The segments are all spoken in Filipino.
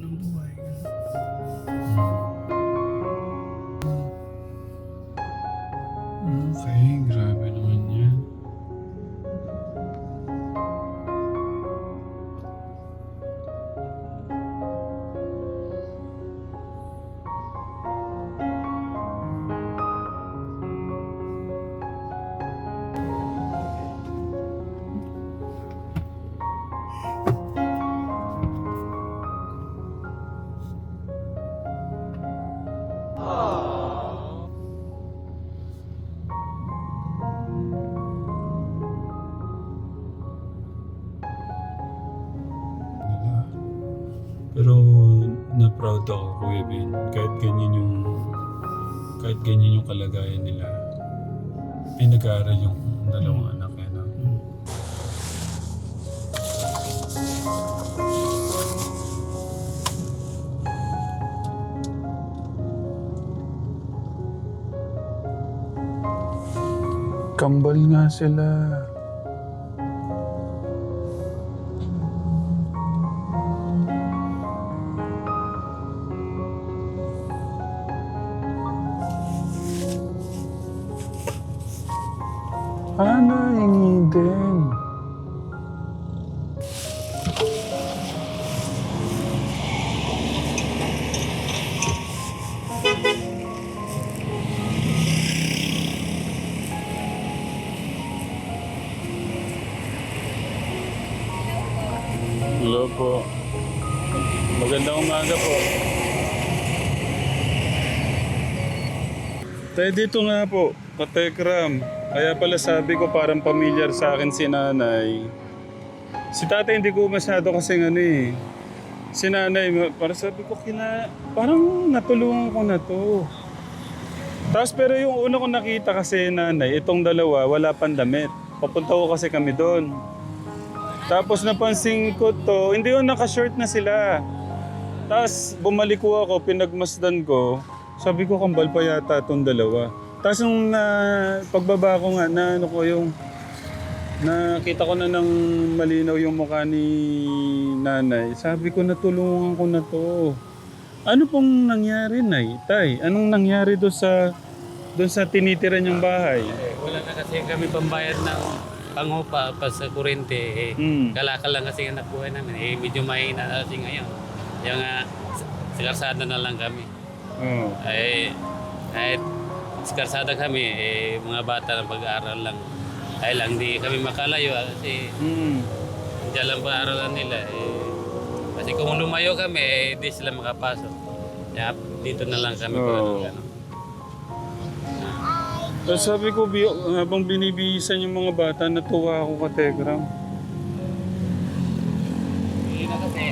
ng buhay. Okay, Pero na-proud ako, Kuya Ben. Kahit ganyan yung kahit ganyan yung kalagayan nila. Pinag-aaral yung dalawang anak yan. ah. Kambal nga sila. Ana, hingi din. Hello po. Magandang umaga po. Tayo dito nga po, Katekram. Kaya pala sabi ko parang pamilyar sa akin si nanay. Si tatay hindi ko masyado kasi ano eh. Si nanay, parang sabi ko kina... Parang natulungan ko na to. Tapos pero yung una ko nakita kasi nanay, itong dalawa, wala pang damit. Papunta ko kasi kami doon. Tapos napansin ko to, hindi yun naka-short na sila. Tapos bumalik ko ako, pinagmasdan ko. Sabi ko, kambal pa yata itong dalawa. Tapos nung na, pagbaba ko nga, na ano ko yung, nakita ko na ng malinaw yung mukha ni nanay. Sabi ko, natulungan ko na to. Ano pong nangyari, Nay? Tay, anong nangyari doon sa, doon sa tinitira niyang bahay? Eh, wala na kasi kami pambayad ng pangupa pa sa kurente. Eh, Hmm. kalakal lang kasi ang nakuha namin. Eh, medyo mahina na kasi ngayon. Yung uh, sa karsada na lang kami. Oh. Ay, kahit sa karsada kami, eh, mga bata na pag-aaral lang. Ay lang, di kami makalayo ah, kasi Hmm. diyan lang pa-aaralan nila. Eh, kasi kung lumayo kami, eh, di sila makapasok. Kaya dito na lang kami. Pag ano. Tapos sabi ko, bi- habang binibihisan yung mga bata, natuwa ako ka Tegram. Hindi na kasi.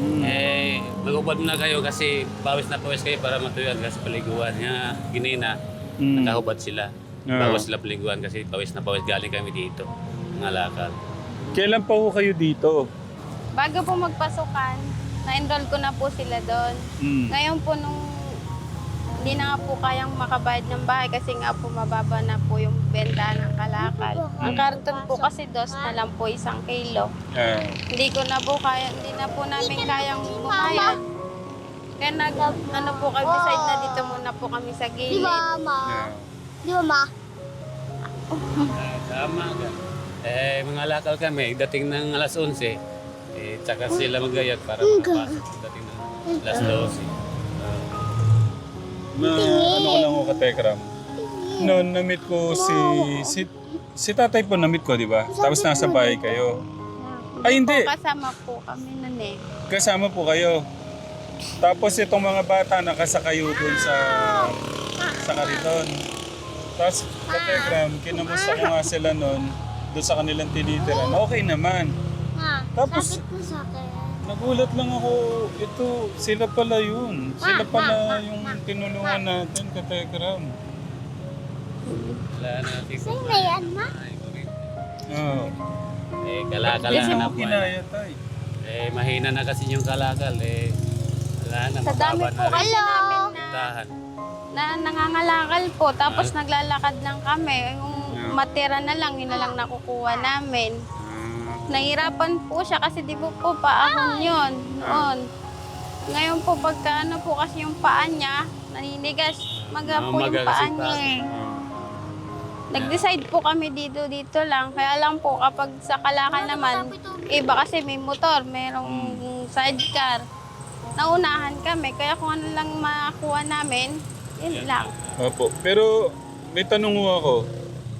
Hmm. Eh, magubad na kayo kasi pawis na pawis kayo para matuyuan kasi paliguan. Nga, ginina, Hmm. nakahubad sila. Oo. Bawas sila paliguan kasi pawis na pawis galing kami dito. Mga lakal. Kailan pa ho kayo dito? Bago po magpasukan, na-enroll ko na po sila doon. Hmm. Ngayon po nung hindi na nga po kayang makabayad ng bahay kasi nga po mababa na po yung benta ng kalakal. Ang karton po kasi dos na lang po isang kilo. Ah. Hindi ko na po kaya, hindi na po namin kayang bumayad. Kaya nag, ano po kami, decide na dito kami sa Di gilid. ba, ma? Yeah. Di ba, ma? Ah, tama ka. Eh, mga lakal kami, dating ng alas 11, eh, tsaka sila magayat para makapasok. Dating ng alas 12. Na ano ko lang ho ka. Noon na-meet ko si, si si tatay po na-meet ko, di ba? Tapos nasa bahay kayo. Ay, hindi. Kasama po kami nun eh. Kasama po kayo. Tapos itong mga bata nakasakayo dun sa sa kariton. Tapos Kategram, kinamusta ko nga sila noon doon sa kanilang tinitiran. Okay naman. Ma, Tapos- sakit mo sa akin. Nagulat lang ako, ito, sila pala yun. Sila pala yung tinulungan natin, Kategram. Wala na si Sa'yo na yan, ma? Oo. Eh, kalakal Kasi na mo na po. kinaya tay. Eh, mahina na kasi yung kalakal. Eh, wala na, Sa dami mababa po na rin. kasi namin na, Dahan. na nangangalakal po. Tapos naglalakad lang kami. Yung matira na lang, yun na lang nakukuha namin. Ah, Nahirapan po siya kasi di po po paahon yun noon. Ngayon po pagka ano po kasi yung paa niya, naninigas, maga Ah, po yung paa niya eh. ah. Nag-decide po kami dito dito lang. Kaya lang po kapag sa Kalakal naman, iba kasi may motor, merong sidecar. Naunahan kami, kaya kung ano lang makakuha namin, yun lang. Opo. Pero may tanong ho ako.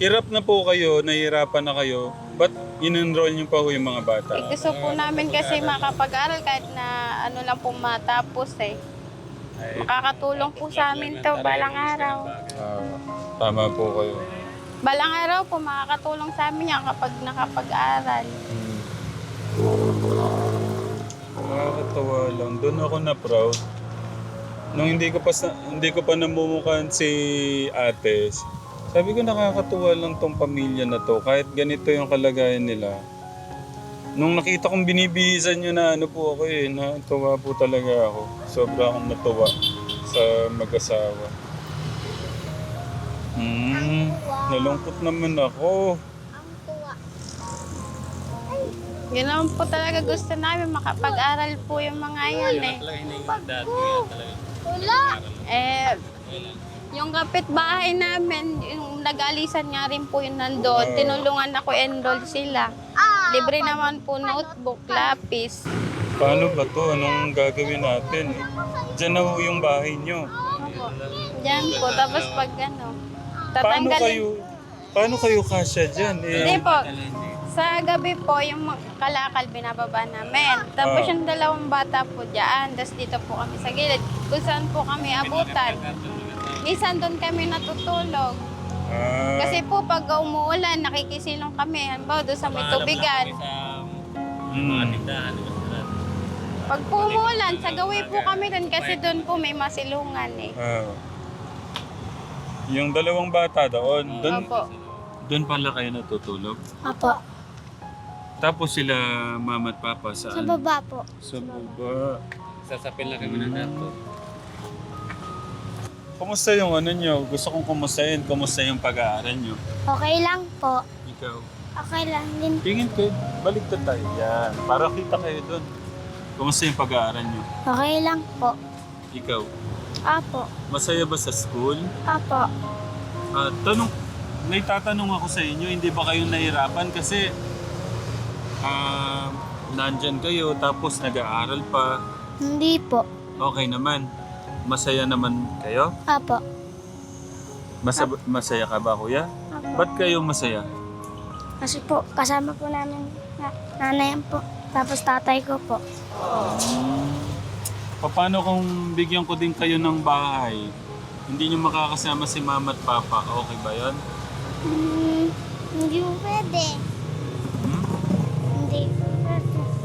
Hirap na po kayo, nahihirapan na kayo. Ba't in-enroll niyo pa ho yung mga bata? Eh, gusto po namin kasi makapag-aral kahit na ano lang po matapos eh. Makakatulong po sa amin to balang araw. Ah, tama po kayo. Balang araw po makakatulong sa amin yan kapag nakapag-aral. Hmm. Nakakatawa lang. Doon ako na proud. Nung hindi ko pa hindi ko pa namumukhaan si ate, sabi ko nakakatuwa lang tong pamilya na to kahit ganito yung kalagayan nila. Nung nakita kong binibihisan nyo na ano po ako eh, natuwa po talaga ako. Sobra akong natuwa sa mag-asawa. Hmm, nalungkot naman ako. Yun naman po talaga gusto namin, makapag-aral po yung mga yan eh. Wala. Eh, yung kapitbahay namin, yung nag-alisan nga rin po yung nandoon, tinulungan ako enroll sila. Ah. Libre naman po notebook, lapis. Paano ba to? Anong gagawin natin? Diyan na ho yung bahay nyo. Diyan po, tapos pag ano, Paano tatanggalin. kayo, paano kayo kasya dyan? Hindi Eh, po, sa gabi po, yung mga kalakal binababa namin. Tapos Ah. yung dalawang bata po dyan, tapos dito po kami sa gilid. Kung saan po kami abutan. Minsan doon kami natutulog. ah, Kasi po pag umuulan, nakikisilong kami. Halimbawa doon sa may tubigan. Sila? Pag po umuulan, sa gawi po kami doon kasi doon po may masilungan eh. ah. yung dalawang bata doon, doon, Opo. doon pala kayo natutulog. Apo. Tapos sila mama at papa Sa saan? baba po. Sa baba. Sasapin lang kami ng gato. Kumusta yung ano nyo? Gusto kong kumustahin. Kumusta yung pag-aaral nyo? Okay lang po. Ikaw. Okay lang din. Tingin ko, balik na tayo. Yan. Para kita kayo doon. Kumusta yung pag-aaral nyo? Okay lang po. Ikaw. Apo. Masaya ba sa school? Apo. Ah, tanong, may tatanong ako sa inyo, hindi ba kayo nahirapan kasi ah nandyan kayo tapos nag-aaral pa. Hindi po. Okay naman. Masaya naman kayo? Apo. Masa, masaya ka ba kuya? Apo. Ba't kayo masaya? Kasi po, kasama po namin na, nanay po. Tapos tatay ko po. Paano kung bigyan ko din kayo ng bahay? Hindi nyo makakasama si mama at papa. Okay ba yon? Hmm, hindi po pwede. Hmm? Hindi po pwede.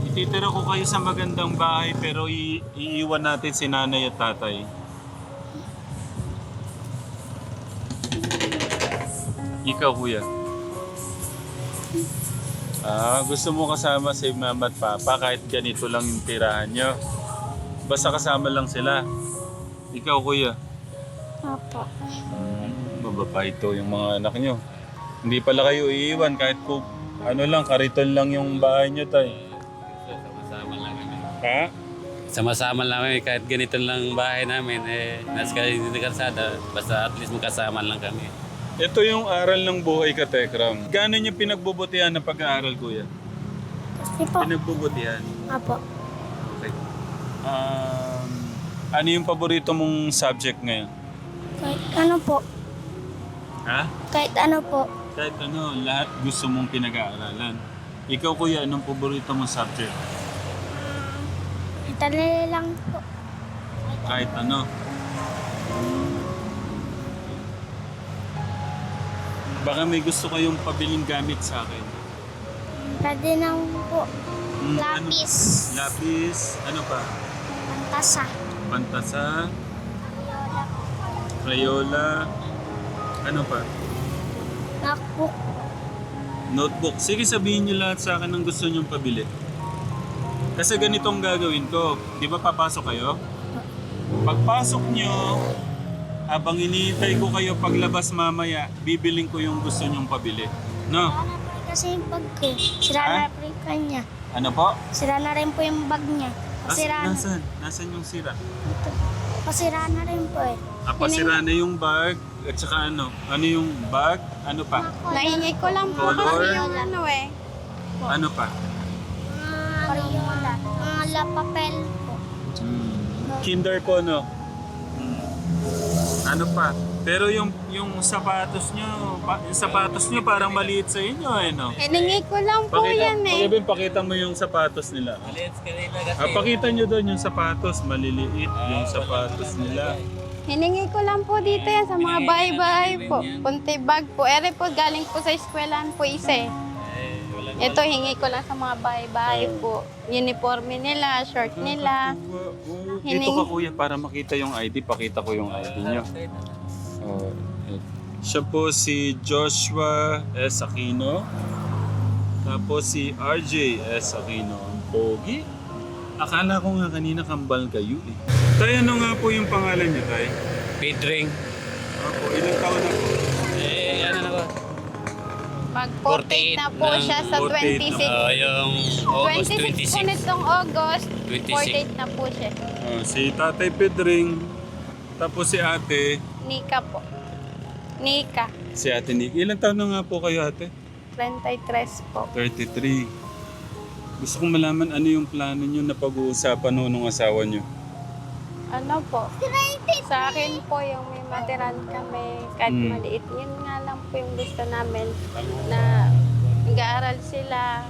Ititira ko kayo sa magandang bahay pero i- iiwan natin si nanay at tatay. Ikaw, kuya. Ah, gusto mo kasama si mama at papa kahit ganito lang yung tirahan nyo. Basta kasama lang sila. Ikaw, kuya. Apo. Hmm, mababait to yung mga anak nyo. Hindi pala kayo iiwan kahit po ano lang, kariton lang yung bahay nyo, tay. Sama-sama lang kami. Ha? Sama-sama lang kami kahit ganito lang bahay namin. Eh, nasa hindi karsada. Basta at least magkasama lang kami. Ito yung aral ng buhay ka, Tekram. Gano'n niyo pinagbubutihan ng pag-aaral, kuya? Kasi po. Pinagbubutihan. Apo. Okay. Um, ano yung paborito mong subject ngayon? Kahit ano po. Ha? Kahit ano po. Kahit ano, lahat gusto mong pinag-aaralan. Ikaw, kuya, anong paborito mong subject? Italala lang po. Kahit ano. Baka may gusto kayong pabiling gamit sa akin. Pwede lang po. Hmm, Lapis. Ano? Lapis. Ano pa? Pantasa. Pantasa. Crayola. Ano pa? Notebook. Notebook. Sige, sabihin nyo lahat sa akin ng gusto nyong pabili. Kasi ganitong gagawin ko. Di ba papasok kayo? Pagpasok nyo, habang iniintay ko kayo paglabas mamaya, bibiling ko yung gusto nyong pabili. No? Sira na po kasi yung bag ko. Sira Ha? na po yung kanya. Ano po? Sira na rin po yung bag niya. Nas- Pasira na. Nasaan? Nasaan yung sira? Ito. Pasira na rin po eh. Ah, pasira na yung bag. At saka ano? Ano yung bag? Ano pa? Nahingi ko lang po Color? kasi yung ano eh. Ano pa? Mga Pariola. Mga lapapel po. Kinder po, no? Ano pa? Pero yung yung sapatos nyo, pa, yung sapatos nyo parang maliit sa inyo, eh, no? Hiningi ko lang po yan eh. Ben, pakita mo yung sapatos nila. Maliit kanila kasi. Ah, pakita nyo doon yung sapatos, maliliit yung sapatos nila. Hiningi ko lang po dito yan sa mga bahay-bahay po. Punti bag po. Ere po, galing po sa eskwelahan po isa eh. Eh, Ito, hingi ko lang sa mga bahay-bahay po. Uniforme nila, short nila. Dito Hining- ka kuya para makita yung ID, pakita ko yung ID nyo. Oh, et- siya po si Joshua S. Aquino. Tapos si RJ S. Aquino. Ang Pogi. Akala ko nga kanina kambal kayo eh. Tay, ano nga po yung pangalan niyo, Tay? Pedring. Ako, ilang taon na po? Eh, ano na ba? Mag 48 na po ng siya sa 48 26. Ah, yung August 26 po 26. nitong August, 26. 48 na po siya. Oh, si Tatay Pedring. Tapos si ate. Nika po. Nika, Si ate Nick. Ilang taon na nga po kayo, ate? 33 po. 33. Gusto kong malaman ano yung plano nyo na pag-uusapan no, nung asawa nyo. Ano po? Sa akin po yung may matiran kami kahit Mm. maliit. Yun nga lang po yung gusto namin na nag-aaral sila.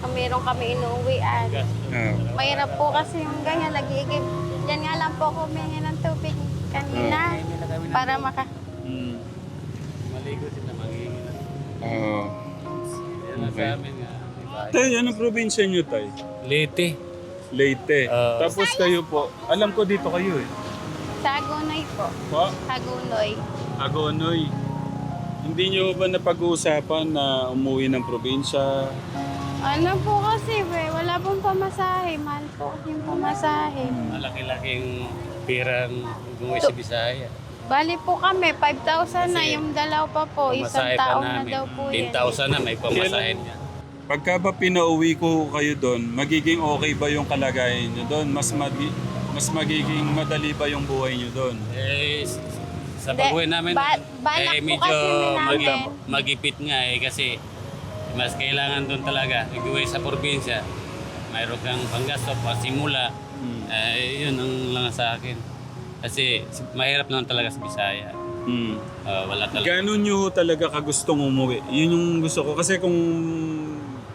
Kung meron kami inuuwian. Ah. Mahirap po kasi yung ganyan, nag-iigib. Yan nga lang po kumingi ng tubig kanina para maka... Hmm. Maligo sila, magiging na. Ah. Yan na sa amin nga. Tay, anong probinsya nyo, Tay? Leyte. Leyte. Ah. Tapos kayo po, alam ko dito kayo eh. Sa Agunoy po. Po? Agunoy. Agonoy. Hindi nyo ba napag-uusapan na umuwi ng probinsya? Ano po kasi, we, wala pong pamasahe. Mahal po kasi yung pamasahe. Malaki-laking pirang gumawa sa Bisaya. Bali po kami, 5,000 na. Yung dalaw pa po, isang pa taon na namin. daw po yan. 10,000 na may pamasahin niya. Pagka ba pinauwi ko kayo doon, magiging okay ba yung kalagayan nyo doon? Mas, madi- mas magiging madali ba yung buhay nyo doon? Eh, sa Hindi, pag-uwi namin, ba- balak eh, po medyo kasi namin. mag- magipit nga eh kasi mas kailangan doon talaga. Nag-uwi sa probinsya, mayroon kang panggasto, pasimula. Hmm. Eh, yun ang lang sa akin. Kasi mahirap naman talaga sa Bisaya. Hmm. Ah, wala talaga. Gano'n nyo talaga kagustong umuwi? Yun yung gusto ko. Kasi kung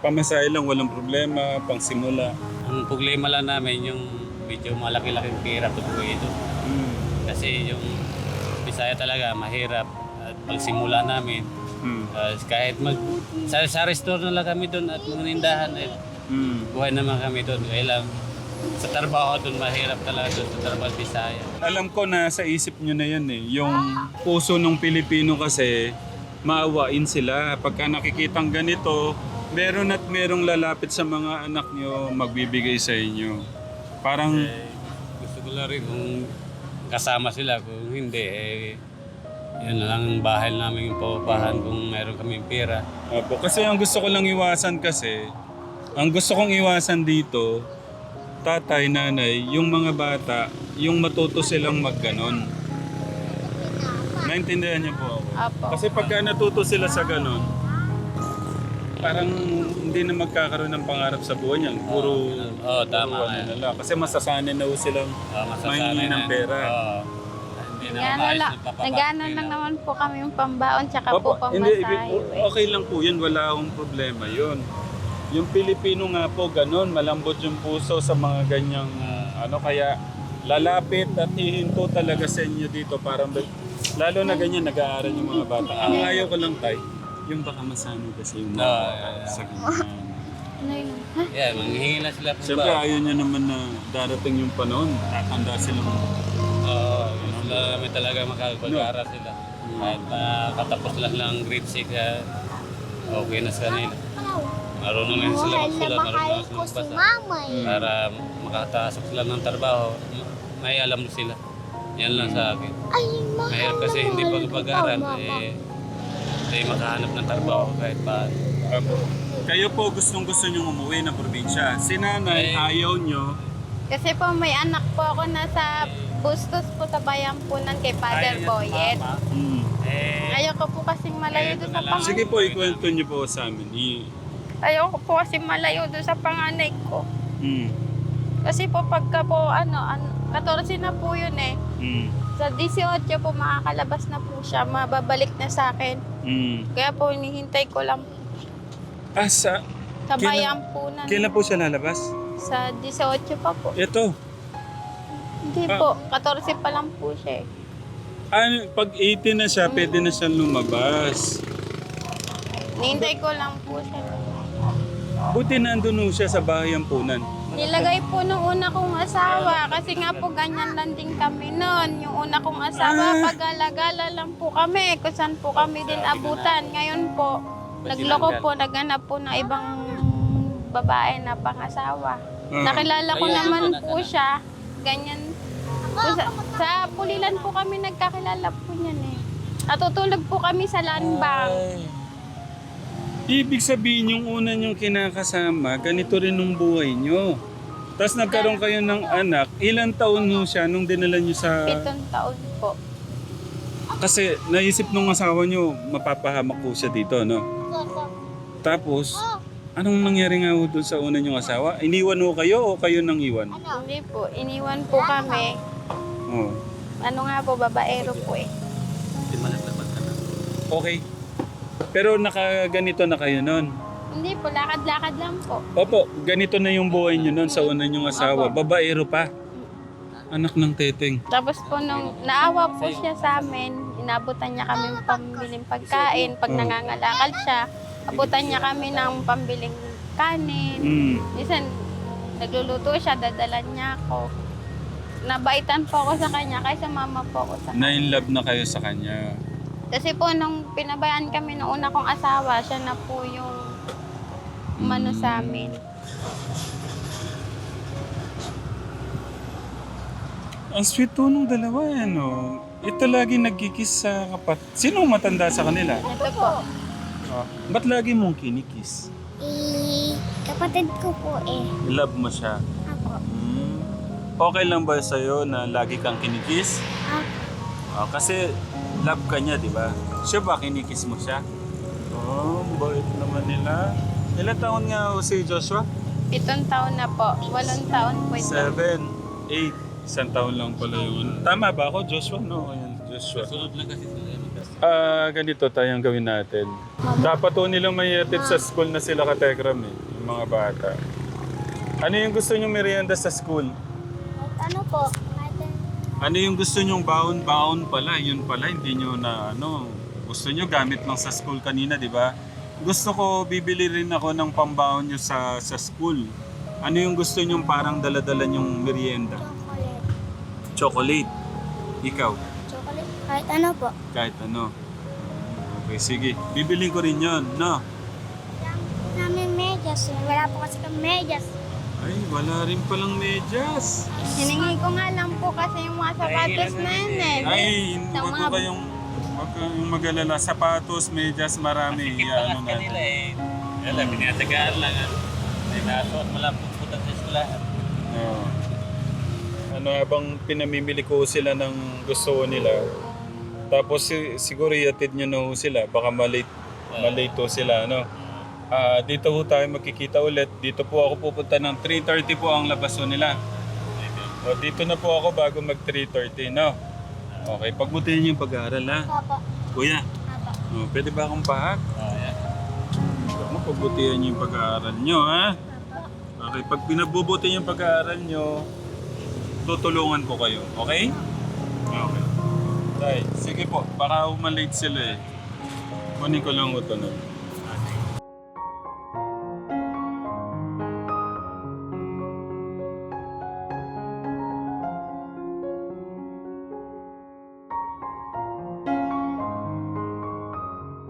pamasahe lang, walang problema, pang simula. Ang problema lang namin yung medyo malaki-laking pag uwi ito. Hmm. Kasi yung Bisaya talaga mahirap at pagsimula namin. Hmm. ah, kahit mag sa, sa restaurant na lang kami doon at mga nindahan eh, Hmm. buhay naman kami doon. Kaya lang sa trabaho doon mahirap talaga doon sa trabaho sa Bisaya. Alam ko na sa isip nyo na yan eh. Yung puso ng Pilipino kasi, maawain sila. Pagka nakikitang ganito, meron at merong lalapit sa mga anak nyo, magbibigay sa inyo. Parang, Eh, gusto ko lang rin kung kasama sila. Kung hindi, eh, yun na lang ang bahay namin yung papahan kung mayroon kaming pera. opo, kasi ang gusto ko lang iwasan kasi, ang gusto kong iwasan dito, tatay, nanay, yung mga bata, yung matuto silang magganon. Naintindihan niyo po ako. Apo. Kasi pagka natuto sila sa ganon, parang hindi na magkakaroon ng pangarap sa buhay niyan. Puro, Oo, tama puro ano na lang. Kasi masasanay na ho silang Uh, mahingi ng pera. Oo. hindi na Nagano maayos lang, na nagano naman po kami yung pambaon tsaka po Opo, hindi, pamasahe. eh. okay lang po yun. Wala akong problema yun. Yung Pilipino nga po, ganon, malambot yung puso sa mga ganyang, ano, kaya lalapit at hihinto talaga sa inyo dito para, lalo na ganyan, nag-aaral yung mga bata. Ang ayaw ko lang, tay, yung baka masanay kasi yung mga Ah, bata sa ganyan. Ano yun? Ha? Yeah, manghihingi lang sila kung Siyempre, ba. ayaw niya naman na darating yung panahon. Handa silang... Oo, gusto lang namin talaga makapag-aral sila. Kahit makatapos lang ng grade 6, ah, okay na sa kanila. Marunong na sila magsulat, marunong na sila magbasa. Mama Para makatasok sila ng trabaho, may alam sila. Yan lang sa akin. Mahirap kasi hindi pag-aral, eh, hindi makahanap ng trabaho kahit pa. Apo. Kayo po gustong gusto nyo umuwi ng probinsya. Si nanay, Eh. ayaw nyo. Kasi po may anak po ako nasa Bustos po sa bayan po ng kay Father Boyet. Mm. Eh, Ayoko po kasing malayo doon sa panganay. Sige po, ikwento nyo po sa amin. I- Ayoko po kasing malayo doon sa panganay ko. mm. Kasi po pagka po ano, ano 14 na po yun eh. Mm. Sa 18 po makakalabas na po siya, mababalik na sa akin. Mm. Kaya po hinihintay ko lang Ah, sa... sa Kailan- na Kailan po siya lalabas? sa 18 pa po. Ito. Hindi Ah. po, 14 pa lang po siya eh. Ano, pag 18 na siya, pwede na siya lumabas. Hinihintay ko lang po siya. Buti nandun ho siya sa bahay ampunan. Nilagay po nung una kong asawa kasi nga po ganyan lang din kami noon. Yung una kong asawa, Ah. pag-alagala lang po kami kung saan po kami din abutan. Ngayon po, nagloko po, naghanap po ng ibang babae na pangasawa. Ah. Nakilala ko naman po siya. Ganyan. Sa, sa pulilan po kami nagkakilala po niyan eh. Natutulog po kami sa landbang. Ibig sabihin yung una niyong kinakasama, ganito rin nung buhay niyo. Tapos nagkaroon kayo ng anak, ilang taon ho siya nung dinala niyo sa... Pitong taon po. Kasi naisip nung asawa niyo, mapapahamak po siya dito, no? Tapos, anong nangyari nga ho doon sa una niyong asawa? Iniwan ho kayo o kayo nang iwan? Hindi po, iniwan po kami. Oh. Ano nga po, babaero po eh. Okay. Pero nakaganito na kayo noon. Hindi po, lakad-lakad lang po. Opo, ganito na yung buhay niyo noon sa una niyong asawa. Babaero pa. Anak ng teteng. Tapos po nung naawa po siya sa amin, inabutan niya kami ng pambiling pagkain. Pag Oh. nangangalakal siya, abutan niya kami ng pambiling kanin. Mm. Minsan, nagluluto siya, dadalan niya ako. Nabaitan po ako sa kanya, kaysa mama po ako sa Na in love na kayo sa kanya. Kasi po nung pinabayaan kami nung una kong asawa, siya na po yung umano sa amin. Ang sweet to nung dalawa, ano. Ito lagi nagkikis sa kapat. Sino ang matanda sa kanila? Ito po. Ah, ba't lagi mong kinikis? Eh, kapatid ko po eh. Love mo siya. Ako. Hmm. Okay lang ba sa'yo na lagi kang kinikis? Ako. Ah, kasi love ka niya, di ba? Siya ba kinikis mo siya? Oh, bait naman nila. Ilan taon nga ho si Joshua? Pitong taon na po. Walong taon po ito. Seven, eight. Isang taon lang pala yun. Tama ba ako, Joshua? No, ayan, Joshua. Sunod lang kasi magkas- Ah, ganito tayong gawin natin. Dapat to nilang may atid sa school na sila katekram eh, yung mga bata. Ano yung gusto nyong merienda sa school? Ano po? Ano yung gusto nyong baon-baon pala? Yun pala, hindi nyo na ano. Gusto nyo gamit lang sa school kanina, di ba? Gusto ko, bibili rin ako ng pambaon nyo sa, sa school. Ano yung gusto nyong parang daladala nyong merienda? Chocolate. Chocolate. Ikaw, Chocolate? Kahit ano po. kahit ano. Okay, sige. Bibiling ko rin yun, no? Namin medyas. Wala po kasi kami medyas. Ay, wala rin palang medyas. Hiningi ko nga lang po kasi yung mga sapatos na yun eh. Ay, Sa huwag ko mga- kayong huwag kayong mag-alala. Sapatos, medyas, marami. Ano na. Kanila eh. Lang, pinatagaan lang. ah. May nasuot mo lang pupunta sa eskwelahan. Oo. Ano habang pinamimili ko sila ng gusto nila. Tapos si- siguro iatid nyo na ho sila. Baka malate, malate ho sila. Ano? Ah, dito ho tayo magkikita ulit. Dito po ako pupunta ng 3.30 po ang labas nila. O, dito na po ako bago mag 3.30, no? Okay, pagbutihin niyo yung pag-aaral, ha? Papa. Kuya, Papa. oh, pwede ba akong pahak? Oh, yan. Huwag mo pagbutihan niyo yung pag-aaral niyo, ha? Okay, pag pinabubuti yung pag-aaral niyo, tutulungan ko kayo, okay? Okay. Tay, sige po, baka umalate sila eh. Kunin ko lang ito na.